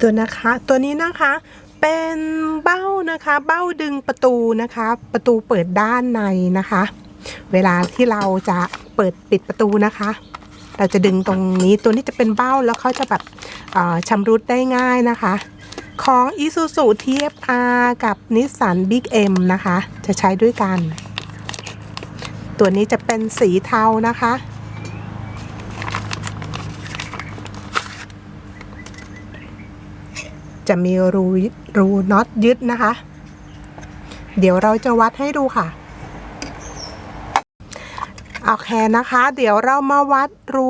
ตัวนะคะตัวนี้นะคะเป็นเบ้านะคะเบ้าดึงประตูนะคะ ประตูเปิดด้านในนะคะ เวลาที่เราจะเปิดปิดประตูนะคะ เราจะดึงตรงนี้ตัวนี้จะเป็นเบ้าแล้วเขาจะแบบชำรุดได้ง่ายนะคะ ของ Isuzu TFR กับ Nissan Big M นะคะ จะใช้ด้วยกัน ตัวนี้จะเป็นสีเทานะคะ จะมีรูรูน็อตยึดนะคะ เดี๋ยวเราจะวัดให้ดูค่ะโอเคนะคะ เดี๋ยวเรามาวัดรู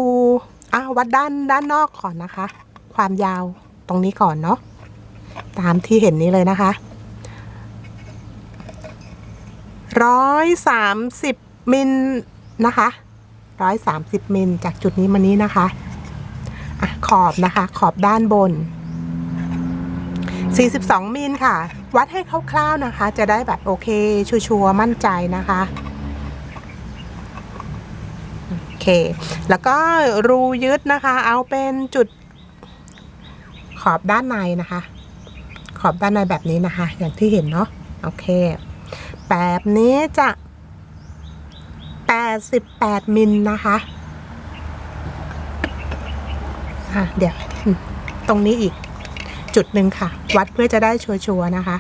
อะวัดด้านด้านนอกก่อนนะคะ ความยาวตรงนี้ก่อนเนาะตามที่เห็นนี้เลยนะคะร้อยสามสิบมิลนะคะร้อยสามสิบมิลจากจุดนี้มานี้นะคะอะขอบนะคะ ขอบด้านบน 42 มิลค่ะ วัดให้คร่าวๆนะคะ จะได้แบบโอเค ชัวร์มั่นใจนะคะโอเค แล้วก็รูยึดนะคะ เอาเป็นจุดขอบด้านในนะคะ ขอบด้านในแบบนี้นะคะ อย่างที่เห็นเนาะโอเค แบบนี้จะ 88 มิลนะคะอะเดี๋ยวตรงนี้อีก จุดหนึ่งค่ะ วัดเพื่อจะได้ชัวร์ๆนะคะ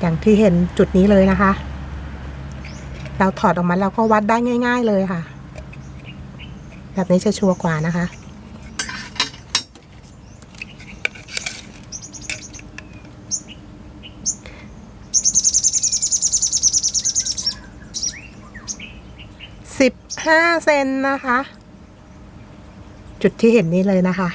อย่างที่เห็นจุดนี้เลยนะคะ เราถอดออกมาแล้วก็วัดได้ง่าย ๆเลยค่ะ แบบนี้จะชัวร์กว่านะคะ สิบห้าเซนนะคะ จุดที่เห็นนี้เลยนะคะ